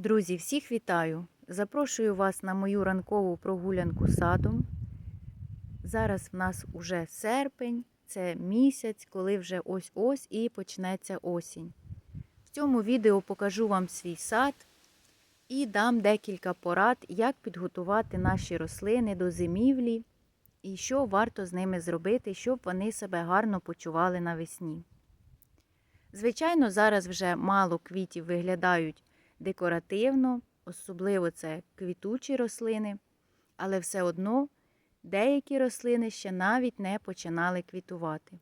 Друзі, всіх вітаю! Запрошую вас на мою ранкову прогулянку садом. Зараз в нас уже серпень, це місяць, коли вже ось-ось і почнеться осінь. В цьому відео покажу вам свій сад і дам декілька порад, як підготувати наші рослини до зимівлі і що варто з ними зробити, щоб вони себе гарно почували навесні. Звичайно, зараз вже мало квітів виглядають декоративно, особливо це квітучі рослини, але все одно деякі рослини ще навіть не починали квітувати.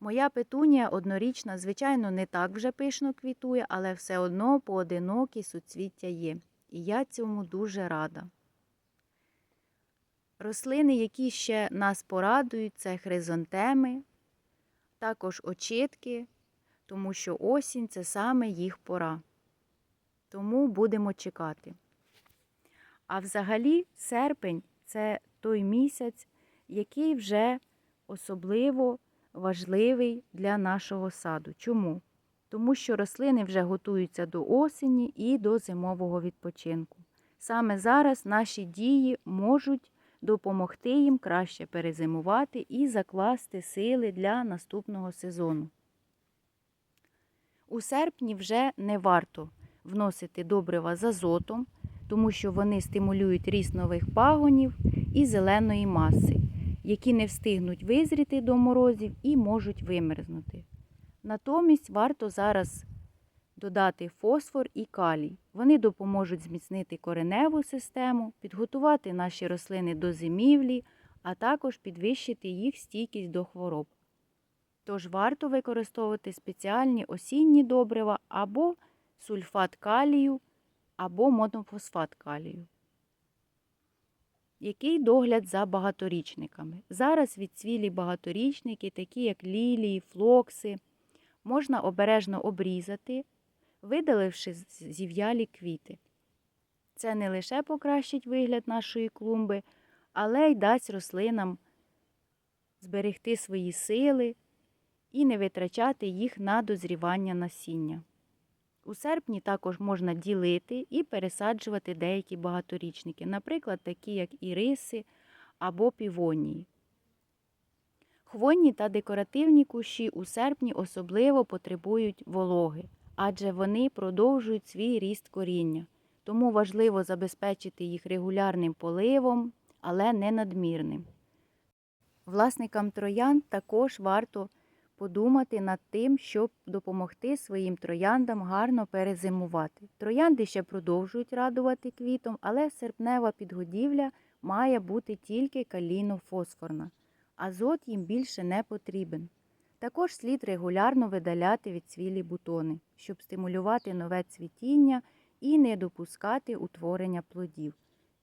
Моя петунія однорічна, звичайно, не так вже пишно квітує, але все одно поодинокі суцвіття є. І я цьому дуже рада. Рослини, які ще нас порадують, це хризантеми, також очітки, тому що осінь це саме їх пора. Тому будемо чекати. А взагалі, серпень це той місяць, який вже особливо важливий для нашого саду. Чому? Тому що рослини вже готуються до осені і до зимового відпочинку. Саме зараз наші дії можуть допомогти їм краще перезимувати і закласти сили для наступного сезону. У серпні вже не варто вносити добрива з азотом, тому що вони стимулюють ріст нових пагонів і зеленої маси, які не встигнуть визріти до морозів і можуть вимерзнути. Натомість варто зараз додати фосфор і калій. Вони допоможуть зміцнити кореневу систему, підготувати наші рослини до зимівлі, а також підвищити їх стійкість до хвороб. Тож варто використовувати спеціальні осінні добрива або сульфат калію, або монофосфат калію. Який догляд за багаторічниками? Зараз відцвілі багаторічники, такі як лілії, флокси, можна обережно обрізати, видаливши зів'ялі квіти. Це не лише покращить вигляд нашої клумби, але й дасть рослинам зберегти свої сили і не витрачати їх на дозрівання насіння. У серпні також можна ділити і пересаджувати деякі багаторічники, наприклад, такі як іриси або півонії. Хвойні та декоративні кущі у серпні особливо потребують вологи, адже вони продовжують свій ріст коріння. Тому важливо забезпечити їх регулярним поливом, але не надмірним. Власникам троян також варто подумати над тим, щоб допомогти своїм трояндам гарно перезимувати. Троянди ще продовжують радувати квітом, але серпнева підгодівля має бути тільки калійно-фосфорна. Азот їм більше не потрібен. Також слід регулярно видаляти відцвілі бутони, щоб стимулювати нове цвітіння і не допускати утворення плодів,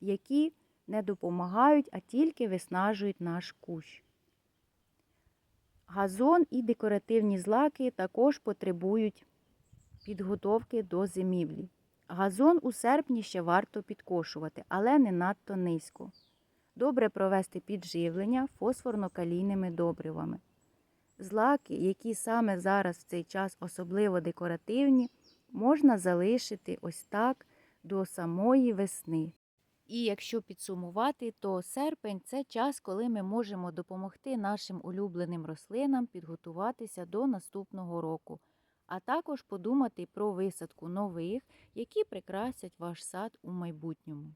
які не допомагають, а тільки виснажують наш кущ. Газон і декоративні злаки також потребують підготовки до зимівлі. Газон у серпні ще варто підкошувати, але не надто низько. Добре провести підживлення фосфорно-калійними добривами. Злаки, які саме зараз в цей час особливо декоративні, можна залишити ось так до самої весни. І якщо підсумувати, то серпень це час, коли ми можемо допомогти нашим улюбленим рослинам підготуватися до наступного року, а також подумати про висадку нових, які прикрасять ваш сад у майбутньому.